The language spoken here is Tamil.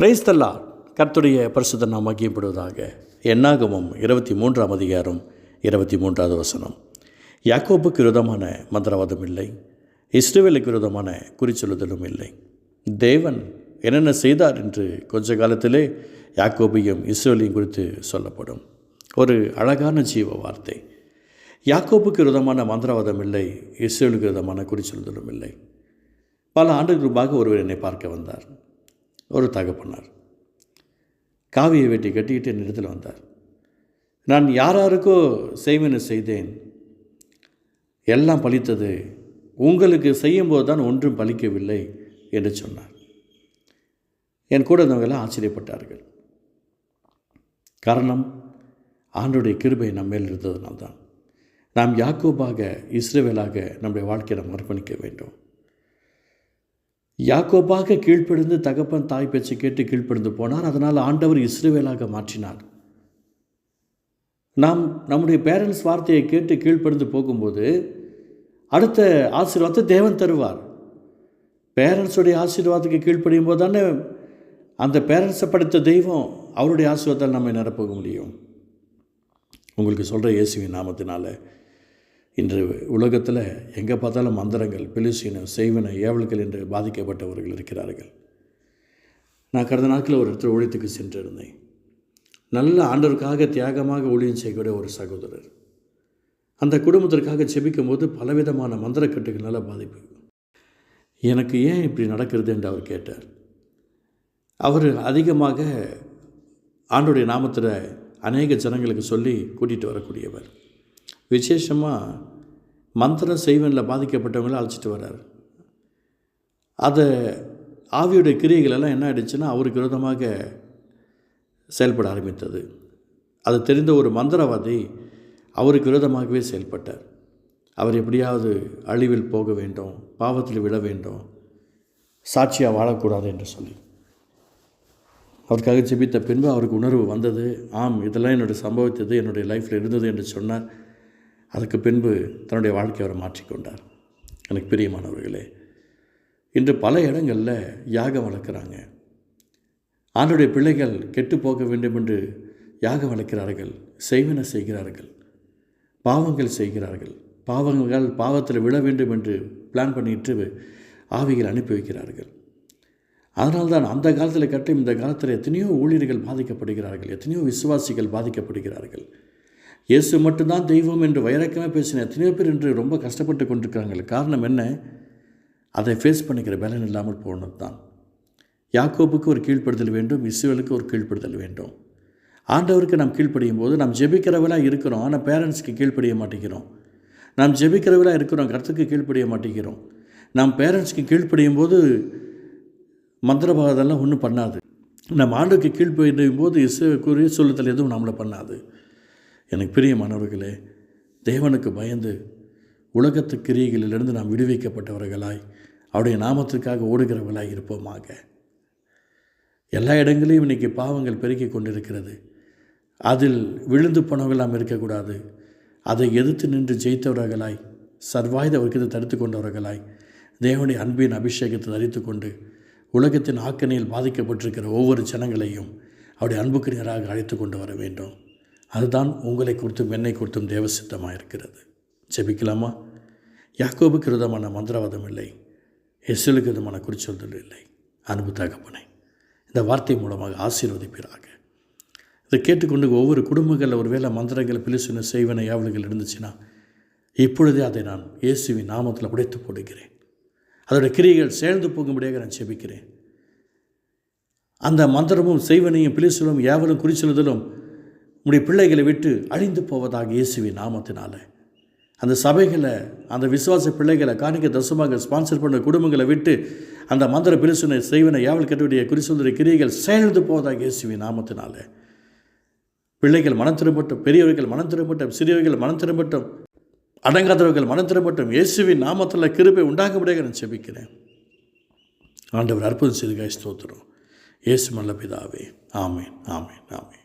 பிரைஸ்தல்லா கர்த்துடைய பரிசுத்த நாம் மகியப்படுவதாக எண்ணாகமம் இருபத்தி மூன்றாம் அதிகாரம் இருபத்தி மூன்றாவது வசனம். யாக்கோப்புக்கு விரோதமான மந்திரவாதம் இல்லை. இஸ்ரேவேலுக்கு விரோதமான குறிச்சொல்லுதலும் இல்லை. தேவன் என்னென்ன செய்தார் என்று கொஞ்ச காலத்திலே யாக்கோபையும் இஸ்ரேலையும் குறித்து சொல்லப்படும். ஒரு அழகான ஜீவ வார்த்தை. யாக்கோப்புக்கு விரோதமான மந்திரவாதம் இல்லை இஸ்ரேலுக்கு விரோதமான குறிச்சொல்லுதலும் இல்லை. பல ஆண்டுகளுக்கு ஒருவர் என்னை பார்க்க வந்தார். ஒரு தகப்பனார். காவியை வெட்டி கட்டிக்கிட்டு என் இடத்துல வந்தார். நான் யாராருக்கோ செய்வன செய்தேன். எல்லாம் பழித்தது. உங்களுக்கு செய்யும்போது தான் ஒன்றும் பழிக்கவில்லை என்று சொன்னார். என் கூட ஆச்சரியப்பட்டார்கள். காரணம் ஆண்டுடைய கிருபை நம்ம மேல் இருந்ததுனால்தான். நாம் யாக்கோபாக இஸ்ரேவேலாக நம்முடைய வாழ்க்கையை நாம் அர்ப்பணிக்க வேண்டும். யாக்கோபாக கீழ்ப்படிந்து தகப்பன் தாய் பேச்சு கேட்டு கீழ்ப்படிந்து போனார். அதனால் ஆண்டவர் இஸ்ரேவேலாக மாற்றினார். நாம் நம்முடைய பேரண்ட்ஸ் வார்த்தையை கேட்டு கீழ்ப்படிந்து போகும்போது அடுத்த ஆசீர்வாதத்தை தேவன் தருவார். பேரண்ட்ஸுடைய ஆசீர்வாதத்துக்கு கீழ்ப்படியும் போது தானே அந்த பேரண்ட்ஸை படைத்த தெய்வம் அவருடைய ஆசீர்வாதத்தால் நம்ம நிரப்போக முடியும். உங்களுக்கு சொல்கிற இயேசுவின் நாமத்தினால இன்று உலகத்தில் எங்கே பார்த்தாலும் மந்திரங்கள் பிலிசீன செய்வன ஏவல்கள் என்று பாதிக்கப்பட்டவர்கள் இருக்கிறார்கள். நான் கடந்த நாட்களில் ஒரு இடத்துல ஊழியத்துக்கு சென்றிருந்தேன். நல்ல ஆண்டவருக்காக தியாகமாக ஊழியம் செய்யக்கூடிய ஒரு சகோதரர். அந்த குடும்பத்திற்காக செபிக்கும் போது பலவிதமான மந்திரக்கட்டுகளால் பாதிப்பு. எனக்கு ஏன் இப்படி நடக்கிறது என்று அவர் கேட்டார். அவர் அதிகமாக ஆண்டுடைய நாமத்தில் அநேக ஜனங்களுக்கு சொல்லி கூட்டிகிட்டு வரக்கூடியவர். விசேஷமாக மந்திரம் செய்வனில் பாதிக்கப்பட்டவங்கள அழைச்சிட்டு வர்றார். அதை ஆவியுடைய கிரியைகள் எல்லாம் என்ன ஆயிடுச்சுன்னா அவருக்கு விரோதமாக செயல்பட ஆரம்பித்தது. அது தெரிந்த ஒரு மந்திரவாதி அவருக்கு விரோதமாகவே செயல்பட்டார். அவர் எப்படியாவது அழிவில் போக வேண்டும் பாவத்தில் விட வேண்டும் சாட்சியாக வாழக்கூடாது என்று சொல்லி. அவருக்காக ஜெபித்த பின்பு அவருக்கு உணர்வு வந்தது. ஆம் இதெல்லாம் என்னுடைய சம்பவித்தது என்னுடைய லைஃப்பில் இருந்தது என்று சொன்னார். அதுக்கு பின்பு தன்னுடைய வாழ்க்கையை அவர் மாற்றிக்கொண்டார் எனக்கு பிரியமானவர்களே இன்று பல இடங்களில் யாகம் வளர்க்குறாங்க. ஆண்டுடைய பிள்ளைகள் கெட்டு போக வேண்டும் என்று யாகம் வளர்க்கிறார்கள் செய்வன செய்கிறார்கள் பாவங்கள் செய்கிறார்கள் பாவங்கள் பாவத்தில் விழ வேண்டும் என்று பிளான் பண்ணிட்டு ஆவிகள் அனுப்பி வைக்கிறார்கள். அதனால்தான் அந்த காலத்தில் கட்டும் இந்த காலத்தில் எத்தனையோ ஊழியர்கள் பாதிக்கப்படுகிறார்கள் எத்தனையோ விசுவாசிகள் பாதிக்கப்படுகிறார்கள். இயேசு மட்டும்தான் தெய்வம் என்று வைரக்கமாக பேசின எத்தனையோ பேர் என்று ரொம்ப கஷ்டப்பட்டு கொண்டிருக்கிறாங்க காரணம் என்ன? அதை ஃபேஸ் பண்ணிக்கிற பலன் இல்லாமல் போனது தான் யாக்கோபுக்கு ஒரு கீழ்ப்படுதல் வேண்டும் இஸ்ரேலுக்கு ஒரு கீழ்ப்படுதல் வேண்டும். ஆண்டவருக்கு நாம் கீழ்ப்படியும் போது நாம் ஜெபிக்கிறவளாக இருக்கிறோம் ஆனால் பேரண்ட்ஸ்க்கு கீழ்ப்படிய மாட்டேங்கிறோம். நாம் ஜெபிக்கிறவளாக இருக்கிறோம் கருத்துக்கு கீழ்ப்படிய மாட்டேங்கிறோம். நாம் பேரண்ட்ஸ்க்கு கீழ்ப்படியும் போது மந்திரபாதெல்லாம் ஒன்றும் பண்ணாது. நம்ம ஆண்டுக்கு கீழ்ப்படியும் போது இசைக்குரிய சொல்லுதல் எதுவும் நம்மளை பண்ணாது. எனக்கு பிரியமானவர்களே தேவனுக்கு பயந்து உலகத்து கிரியைகளிலிருந்து நாம் விடுவிக்கப்பட்டவர்களாய் அவருடைய நாமத்திற்காக ஓடுகிறவர்களாய் இருப்போமாக. எல்லா இடங்களையும் இன்றைக்கி பாவங்கள் பெருக்கி கொண்டிருக்கிறது. அதில் விழுந்து போனவர்கள் நாம் இருக்கக்கூடாது. அதை எதிர்த்து நின்று ஜெயித்தவர்களாய் சர்வாயுத வர்க்கத்தை தடுத்து கொண்டவர்களாய் தேவனுடைய அன்பின் அபிஷேகத்தை தரித்து கொண்டு உலகத்தின் ஆக்கணியில் பாதிக்கப்பட்டிருக்கிற ஒவ்வொரு ஜனங்களையும் அவருடைய அன்புக்குரியராக அழைத்து கொண்டு வர வேண்டும். அதுதான் உங்களை குறித்தும் என்னை குறித்தும் தேவசித்தமாக இருக்கிறது. ஜெபிக்கலாமா? யாக்கோபுக்கு விதமான மந்திரவாதம் இல்லை. எசுலுக்கு விதமான குறிச்சொல்தல் இல்லை. அன்பு தகப்பனை இந்த வார்த்தை மூலமாக ஆசீர்வதிப்பீராக. இதை கேட்டுக்கொண்டு ஒவ்வொரு குடும்பங்களில் ஒருவேளை மந்திரங்கள் பிலிசுன செய்வன யாவல்கள் இருந்துச்சுன்னா இப்பொழுதே அதை நான் இயேசுவின் நாமத்தில் உடைத்து போடுகிறேன். அதோடய கிரியைகள் சேர்ந்து போகும்படியாக நான் செபிக்கிறேன் அந்த மந்திரமும் செய்வனையும் பிலிசலும் யாவலும் குறிச்சொல்லுதலும் உங்களுடைய பிள்ளைகளை விட்டு அழிந்து போவதாக இயேசுவின் நாமத்தினால. அந்த சபைகளை அந்த விசுவாச பிள்ளைகளை காணிக்க தசமாக ஸ்பான்சர் பண்ண குடும்பங்களை விட்டு அந்த மந்திர பிரிசுனை செய்வனை யாவல் கட்டுடைய குறிச்சொல்லுடைய கிரியைகள் செயல்ந்து போவதாக இயேசுவி நாமத்தினால. பிள்ளைகள் மனம் திரும்பட்டும் பெரியவர்கள் மனம் திரும்பட்டும் சிறியவர்கள் மனம் திரும்பட்டும் அடங்காதவர்கள் மனம் திரும்பட்டும் இயேசுவின் நாமத்தில் கிருபை உண்டாகும்படியாக நான் செபிக்கிறேன். ஆண்டவர் அற்புதம் செய்து கை ஸ்தோத்திரம். இயேசு மல்ல பிதாவே. ஆமேன் ஆமேன் ஆமேன்.